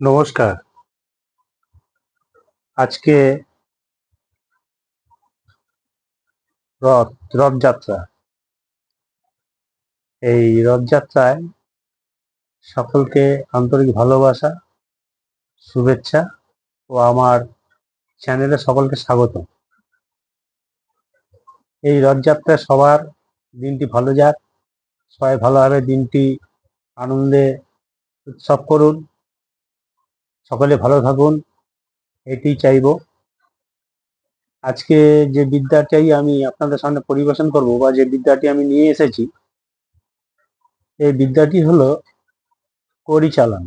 নমস্কার। আজকে রথ, রথযাত্রা। এই রথযাত্রায় সকলকে আন্তরিক ভালোবাসা, শুভেচ্ছা ও আমার চ্যানেলে সকলকে স্বাগত। এই রথযাত্রায় সবার দিনটি ভালো যাক, সবাই ভালোভাবে দিনটি আনন্দে উৎসব করুন। সকলে ভালো থাকুন এটি চাইব। আজকে যে বিদ্যাটাই আমি আপনাদের সামনে পরিবেশন করব বা যে বিদ্যাটি আমি নিয়ে এসেছি, এই বিদ্যাটি হলো কড়ি চালান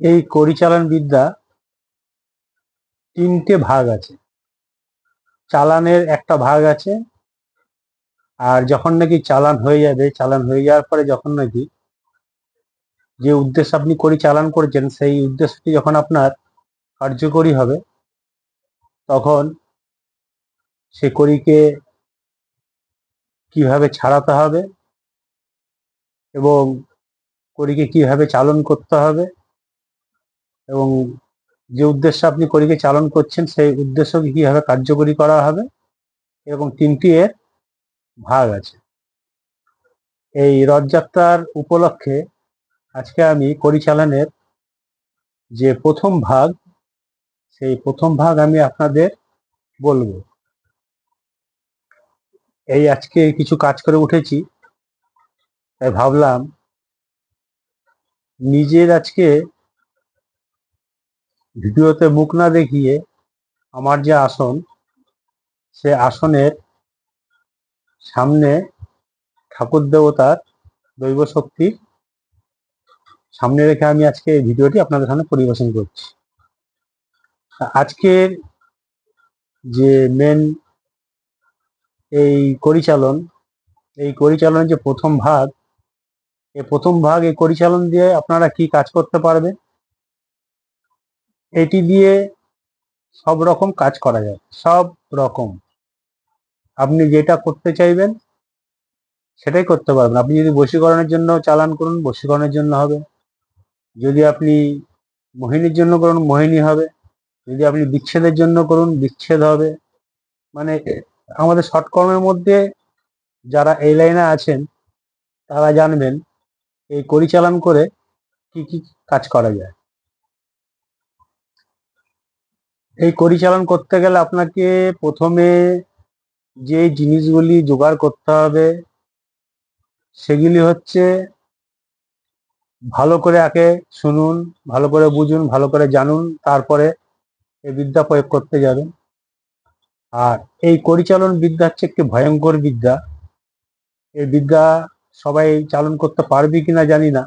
এই কড়ি চালান বিদ্যা তিনটে ভাগ আছে। চালানের একটা ভাগ আছে, আর যখন নাকি চালান হয়ে যাবে, চালান হয়ে যাওয়ার পরে যখন নাকি যে উদ্দেশ্য আপনি কড়ি চালান করেছেন, সেই উদ্দেশ্যটি যখন আপনার কার্যকরী হবে, তখন সে কড়িকে কীভাবে ছাড়াতে হবে এবং কড়িকে কীভাবে চালন করতে হবে এবং যে উদ্দেশ্যে আপনি কড়িকে চালন করছেন, সেই উদ্দেশ্যকে কীভাবে কার্যকরী করা হবে এরকম তিনটি এর ভাগ আছে। এই রথযাত্রার উপলক্ষে আজকে আমি পরিচালনের যে প্রথম ভাগ, সেই প্রথম ভাগ আমি আপনাদের বলব। এই আজকে কিছু কাজ করে উঠেছি, তাই ভাবলাম নিজের আজকে ভিডিওতে মুখ না দেখিয়ে আমার যে আসন, সে আসনের সামনে ঠাকুর দেবতার দৈব শক্তি সামনে রেখে আমি আজকে এই ভিডিওটি আপনাদের সামনে পরিবেশন করছি। আজকের যে মেন এই পরিচালন, এই পরিচালনের যে প্রথম ভাগ, এই প্রথম ভাগ, এই পরিচালন দিয়ে আপনারা কি কাজ করতে পারবেন? এটি দিয়ে সব রকম কাজ করা যায়, সব রকম। আপনি যেটা করতে চাইবেন, সেটাই করতে পারবেন। আপনি যদি বশীকরণের জন্য চালান করুন, বশীকরণের জন্য হবে। যদি আপনি মোহিনীর জন্য করুন, মোহিনী হবে। যদি আপনি বিচ্ছেদের জন্য করুন, বিচ্ছেদ হবে। মানে আমাদের শর্টকর্মের মধ্যে যারা এই লাইনে আছেন, তারা জানবেন এই পরিচালন করে কি কি কাজ করা যায়। এই পরিচালন করতে গেলে আপনাকে প্রথমে যে জিনিসগুলি জোগাড় করতে হবে, সেগুলি হচ্ছে ভালো করে আগে শুনুন, ভালো করে বুঝুন, ভালো করে জানুন, তারপরে এই বিদ্যা প্রয়োগ করতে যাবেন। আর এই পরিচালন বিদ্যা হচ্ছে একটি ভয়ঙ্কর বিদ্যা। এই বিদ্যা সবাই চালন করতে পারবে কিনা জানি না।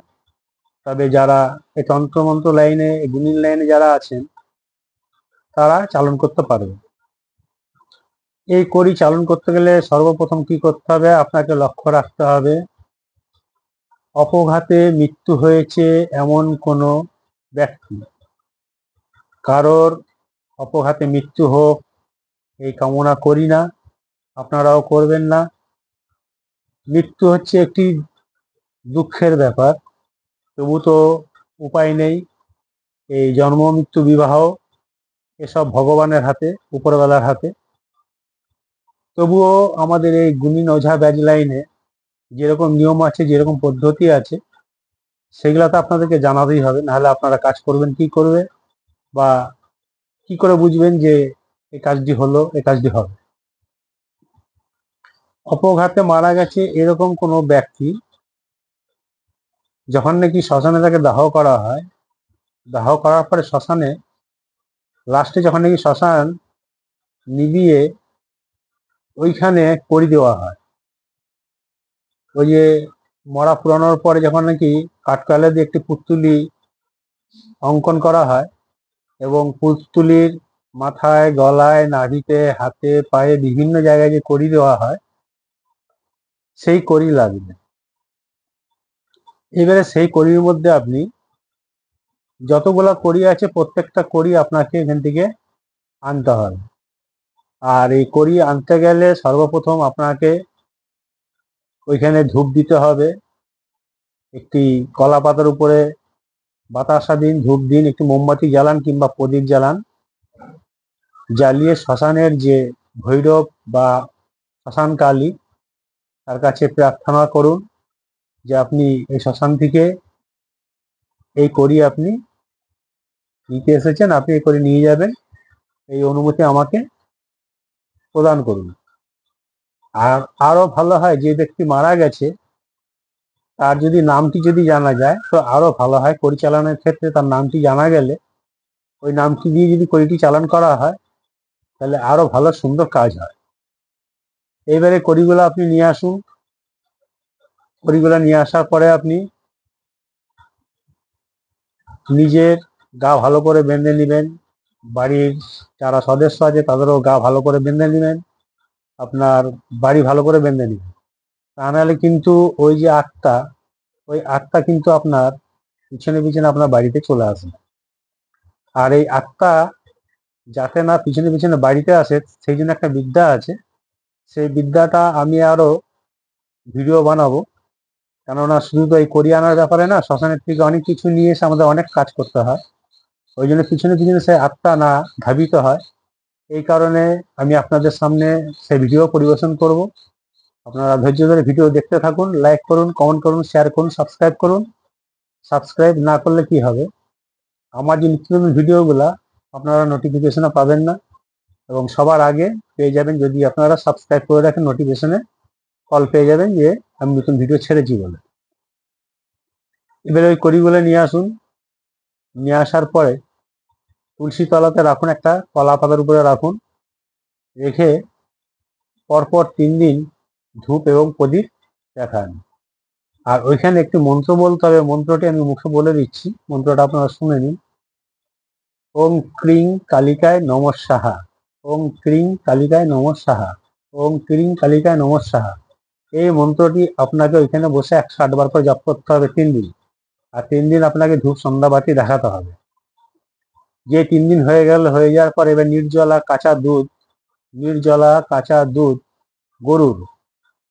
তবে যারা এই তন্ত্রমন্ত্র লাইনে গুণিন লাইনে যারা আছেন, তারা চালন করতে পারবে। এই কড়ি চালন করতে গেলে সর্বপ্রথম কি করতে হবে? আপনাকে লক্ষ্য রাখতে হবে। অপঘাতে মৃত্যু হয়েছে এমন কোনো ব্যক্তি। কারোর অপঘাতে মৃত্যু হোক, এই কামনা করি না, আপনারাও করবেন না। মৃত্যু হচ্ছে একটি দুঃখের ব্যাপার, তবু তো উপায় নেই। এই জন্ম, মৃত্যু, বিবাহ, এসব ভগবানের হাতে উপরবেলার হাতে। তবুও আমাদের এই গুণিন ওঝা ব্যাজ লাইনে যেরকম নিয়ম আছে, যেরকম পদ্ধতি আছে, সেগুলো তো আপনাদেরকে জানাতেই হবে। নাহলে আপনারা কাজ করবেন, কি করবে? বা কি করে বুঝবেন যে এই কাজটি হলো, এই কাজটি হবে? অপঘাতে মারা গেছে এরকম কোনো ব্যক্তি, যখন নাকি শ্মশানে তাকে দাহ করা হয়, দাহ করার পরে শ্মশানে, লাস্টে যখন নাকি শ্মশান নিবিয়ে ওইখানে করি দেওয়া হয়। ওই যে মরা পুরানোর পরে যখন নাকি কাঠকয়লা দিয়ে একটি পুতুলি অঙ্কন করা হয় এবং পুতুলির মাথায়, গলায়, নাভিতে, হাতে, পায়ে বিভিন্ন জায়গায় যে করি দেওয়া হয়, সেই করি লাগবে। এবারে সেই করির মধ্যে আপনি যতগুলা করি আছে প্রত্যেকটা করি আপনাকে এখান থেকে আনতে হবে। আর এই করি আনতে গেলে সর্বপ্রথম আপনাকে ওইখানে ধূপ দিতে হবে। একটি কলা পাতার উপরে বাতাসা দিন, ধূপ দিন, একটি মোমবাতি জ্বালান কিংবা প্রদীপ জ্বালান। জ্বালিয়ে শ্মশানের যে ভৈরব বা শ্মশান কালী তার কাছে প্রার্থনা করুন যে আপনি এই শ্মশান থেকে এই করি আপনি নিতে এসেছেন, আপনি এই করে নিয়ে যাবেন। এই অনুমতি আমাকে প্রদান করুন। আর আরও ভালো হয় যে ব্যক্তি মারা গেছে, তার যদি নামটি যদি জানা যায়, তো আরও ভালো হয়। পরিচালনার ক্ষেত্রে তার নামটি জানা গেলে, ওই নামটি দিয়ে যদি কড়িটি চালান করা হয়, তাহলে আরও ভালো সুন্দর কাজ হয়। এইবারে কড়িগুলো আপনি নিয়ে আসুন। কড়িগুলো নিয়ে আসার পরে আপনি নিজের গা ভালো করে বেঁধে নেবেন। বাড়ির যারা সদস্য আছে, তাদেরও গা ভালো করে বেঁধে নেবেন। আপনার বাড়ি ভালো করে বেঁধে নেবেন তা নাহলে কিন্তু ওই যে আটটা, ওই আটটা কিন্তু আপনার পিছনে পিছনে আপনার বাড়িতে চলে আসবে। আর এই আটটা যাতে না পিছনে পিছনে বাড়িতে আসে, সেই জন্য একটা বিদ্যা আছে। সেই বিদ্যাটা আমি আরও ভিডিও বানাবো। কেননা শুধু তো এই করিয়ে আনার ব্যাপারে না, শ্মশানের থেকে অনেক কিছু নিয়ে এসে আমাদের অনেক কাজ করতে হয়। ওই জন্য পিছনে পিছনে সে আত্মা না ধাবিত হয়। এই কারণে আমি আপনাদের সামনে সেই ভিডিও পরিবেশন করব। আপনারা ধৈর্য ধরে ভিডিও দেখতে থাকুন লাইক করুন কমেন্ট করুন শেয়ার করুন সাবস্ক্রাইব করুন। সাবস্ক্রাইব না করলে কি হবে? আমার যে নিত্য নতুন ভিডিওগুলা আপনারা নোটিফিকেশনে পাবেন না। এবং সবার আগে পেয়ে যাবেন যদি আপনারা সাবস্ক্রাইব করে রাখেন নোটিফিকেশনে কল পেয়ে যাবেন যে আমি নতুন ভিডিও ছেড়েছি বলে। এবারে ওই কড়িগুলো নিয়ে আসুন। নিয়ে আসার পরে তুলসী তলাতে রাখুন একটা কলা পাতার উপরে রাখুন। রেখে পরপর তিন দিন ধূপ এবং প্রদীপ দেখান। আর ওইখানে একটি মন্ত্র বলতে হবে, মন্ত্রটি আমি মুখে বলে দিচ্ছি, মন্ত্রটা আপনারা শুনে নিন। ওম ক্রিং কালিকায় নমঃ সাহা ওম ক্রিং কালিকায় নমঃ সাহা ওম ক্রিং কালিকায় নমঃ সাহা এই মন্ত্রটি আপনাকে ওইখানে বসে একশো আটবার করে জপ করতে হবে তিন দিন। আর তিন দিন আপনাকে ধূপ সন্ধ্যাবাতি দেখাতে হবে। যে তিন দিন হয়ে গেল, হয়ে যাওয়ার পর এবার নির্জলা কাঁচা দুধ, নির্জলা কাঁচা দুধ গরুর,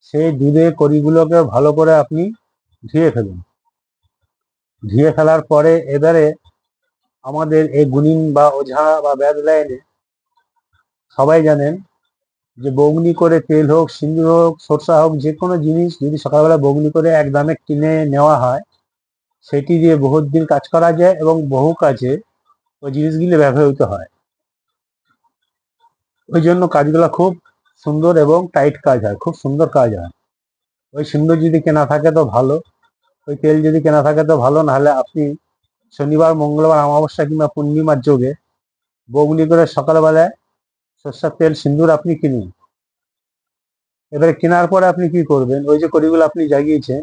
সেই দুধে কড়িগুলোকে ভালো করে আপনি ধুয়ে ফেলুন। ধুয়ে ফেলার পরে এবারে আমাদের এই গুণিন বা ওঝা বা ব্যাদ লাইনে সবাই জানেন যে বগ্নি করে তেল হোক সিন্দুর হোক, সরষা হোক, যে কোনো জিনিস যদি সকালবেলা বগ্নি করে এক দামে কিনে নেওয়া হয়, সেটি দিয়ে বহুত দিন কাজ করা যায় এবং বহু কাজে ওই জিনিসগুলি ব্যবহৃত হয়। ওই জন্য কাজগুলো খুব সুন্দর এবং টাইট কাজ হয়, খুব সুন্দর কাজ হয়। ওই সুন্দর যদি কেনা থাকে তো ভালো, ওই তেল যদি কেনা থাকে তো ভালো, নাহলে আপনি শনিবার, মঙ্গলবার, অমাবস্যা কিংবা পূর্ণিমার যোগে বগনি করে সকালবেলায় সর্ষার তেল সিন্দুর আপনি কিনুন। এবারে কেনার পরে আপনি কি করবেন? ওই যে কড়িগুলো আপনি জাগিয়েছেন,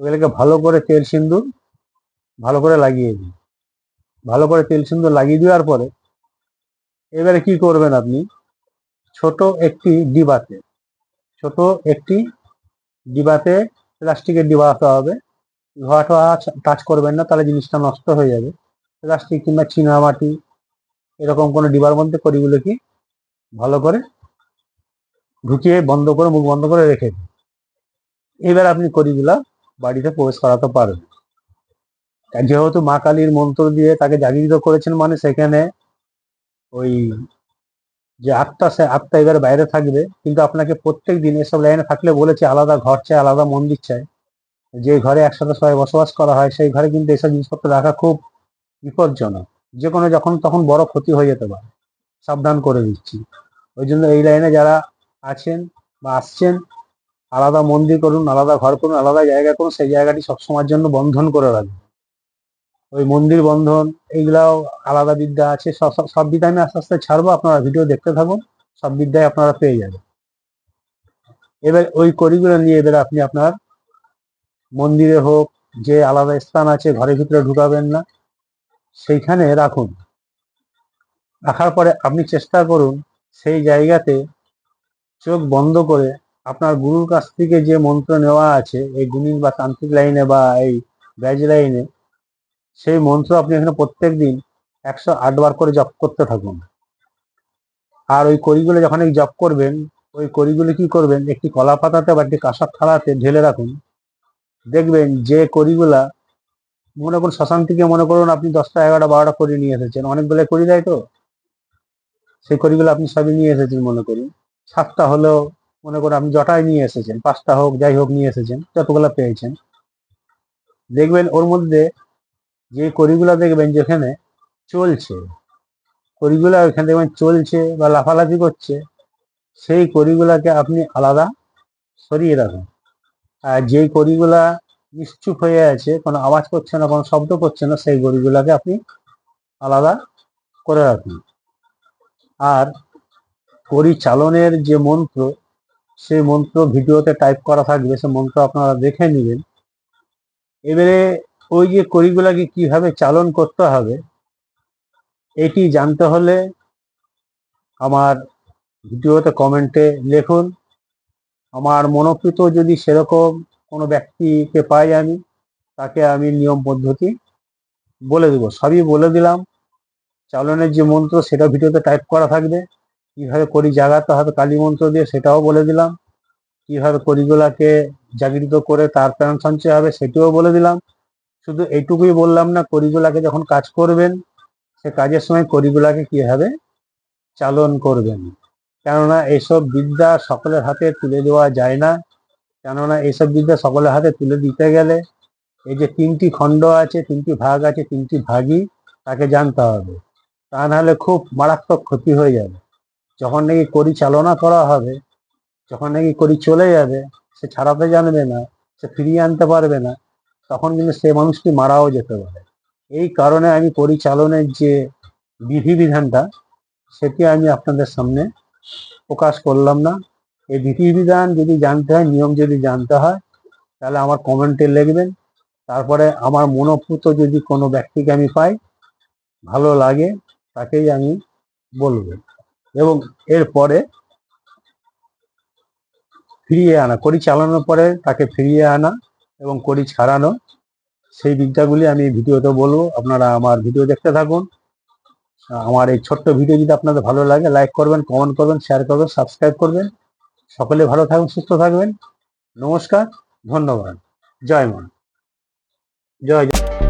ওগুলোকে ভালো করে তেল সিন্দুর ভালো করে লাগিয়ে দিন। ভালো করে তেল সুন্দর লাগিয়ে দেওয়ার পরে এবারে কি করবেন আপনি? ছোট একটি ডিবাতে, ছোট একটি ডিবাতে প্লাস্টিকের ডিবা হতে হবে। ধোয়া টাচ করবেন না, তাহলে জিনিসটা নষ্ট হয়ে যাবে। প্লাস্টিক কিংবা চীনামাটি এরকম কোনো ডিবার মধ্যে কড়িগুলো কি ভালো করে ঢুকিয়ে বন্ধ করে, মুখ বন্ধ করে রেখে এবার আপনি কড়িগুলা বাড়িতে প্রবেশ করাতে পারবেন। যেহেতু মা কালীর মন্ত্র দিয়ে তাকে জাগৃত করেছেন মানে সেখানে ওই যে আত্মা, সে আত্মা এবার বাইরে থাকবে। কিন্তু আপনাকে প্রত্যেক দিন এসব লাইনে থাকলে বলেছে, আলাদা ঘর চাই, আলাদা মন্দির চাই। যে ঘরে একসাথে সবাই বসবাস করা হয়, সেই ঘরে কিন্তু এসব জিনিসপত্র রাখা খুব বিপজ্জনক। যে কোনো যখন তখন বড় ক্ষতি হয়ে যেতে পারে। সাবধান করে দিচ্ছি। ওই জন্য এই লাইনে যারা আছেন বা আসছেন, আলাদা মন্দির করুন, আলাদা ঘর করুন, আলাদা জায়গা করুন, সেই জায়গাটি সবসময়ের জন্য বন্ধন করে রাখবেন। ওই মন্দির বন্ধন, এইগুলাও আলাদা বিদ্যা আছে, সব সব- বিদ্যা আমি আস্তে আস্তে ছাড়বো, আপনারা ভিডিও দেখতে থাকুন, সব বিদ্যায় আপনারা পেয়ে যাবেন। এবার ওই করিগুলো নিয়ে এবার আপনি আপনার মন্দিরে হোক, যে আলাদা স্থান আছে, ঘরের ভিতরে ঢুকাবেন না, সেইখানে রাখুন। রাখার পরে আপনি চেষ্টা করুন, সেই জায়গাতে চোখ বন্ধ করে আপনার গুরুর কাছ থেকে যে মন্ত্র নেওয়া আছে, এই গুণিন বা তান্ত্রিক লাইনে বা এই ব্যাজ লাইনে সেই মন্ত্র আপনি এখানে প্রত্যেক দিন একশো আট বার করে জপ করতে থাকুন। আর ওই কড়িগুলো যখন এই জপ করবেন, ওই কড়িগুলো কি করবেন? একটি কলা পাতাতে বা একটি কাঁসার থালাতে ঢেলে রাখুন। দেখবেন যে কড়িগুলা মনে করুন শ্মশান থেকে মনে করুন আপনি দশটা, এগারোটা, বারোটা করি নিয়ে এসেছেন। অনেকগুলো করি দেয় তো? সেই করিগুলো আপনি সবই নিয়ে এসেছেন মনে করুন। সাতটা হলেও মনে করুন আপনি জটায় নিয়ে এসেছেন। পাঁচটা হোক, যাই হোক নিয়ে এসেছেন। যতগুলো পেয়েছেন। দেখবেন ওর মধ্যে যে করিগুলো দেখবেন যেখানে চলছে করিগুলো ওইখানে দেখবেন চলছে বা লাফালাফি করছে, সেই করিগুলাকে আপনি আলাদা সরিয়ে রাখুন। আর যেই করিগুলা নিশ্চুপ হয়ে আছে, কোনো আওয়াজ করছে না, কোনো শব্দ করছে না, সেই গড়িগুলাকে আপনি আলাদা করে রাখুন। আর পরিচালনের যে মন্ত্র, সেই মন্ত্র ভিডিওতে টাইপ করা থাকবে, সে মন্ত্র আপনারা দেখে নেবেন। এবারে ওই যে কড়িগুলাকে কীভাবে চালন করতে হবে, এটি জানতে হলে আমার ভিডিওতে কমেন্টে লিখুন। আমার মনোকৃত যদি সেরকম কোনো ব্যক্তিকে পাই আমি, তাকে আমি নিয়ম পদ্ধতি বলে দেবো। সবই বলে দিলাম। চালনের যে মন্ত্র, সেটা ভিডিওতে টাইপ করা থাকবে। কীভাবে করি জাগাতে হবে কালী মন্ত্র দিয়ে, সেটাও বলে দিলাম। কীভাবে করিগুলাকে জাগৃত করে তার প্রাণ সঞ্চয় হবে, সেটিও বলে দিলাম। শুধু এইটুকুই বললাম না, করিগুলাকে যখন কাজ করবেন, সে কাজের সময় করিগুলাকে কীভাবে চালন করবেন? কেননা এইসব বিদ্যা সকলের হাতে তুলে দেওয়া যায় না। কেননা এইসব বিদ্যা সকলের হাতে তুলে দিতে গেলে এই যে তিনটি খণ্ড আছে, তিনটি ভাগ আছে, তিনটি ভাগই তাকে জানতে হবে। তা নাহলে খুব মারাত্মক ক্ষতি হয়ে যাবে। যখন নাকি করি চালনা করা হবে, যখন নাকি করি চলে যাবে, সে ছাড়াতে জানবে না, সে ফিরিয়ে আনতে পারবে না। তখন কিন্তু সে মানুষটি মারাও যেতে পারে। এই কারণে আমি পরিচালনের যে বিধিবিধানটা, সেটি আমি আপনাদের সামনে প্রকাশ করলাম না। এই বিধিবিধান যদি জানতে হয়, নিয়ম যদি জানতে হয়, তাহলে আমার কমেন্টে লিখবেন। তারপরে আমার মনোপুত যদি কোনো ব্যক্তিকে আমি পাই, ভালো লাগে, তাকেই আমি বলব। এবং এরপরে ফিরিয়ে আনা কড়ি চালানোর পরে তাকে ফিরিয়ে আনা এবং করি ছাড়ানো সেই বিদ্যাগুলি আমি ভিডিওতে বলব। আপনারা আমার ভিডিও দেখতে থাকুন। আমার এই ছোট্ট ভিডিও যদি আপনাদের ভালো লাগে লাইক করবেন কমেন্ট করবেন শেয়ার করবেন সাবস্ক্রাইব করবেন। সকলে ভালো থাকুন, সুস্থ থাকবেন। নমস্কার, ধন্যবাদ। জয় মন জয় জয়।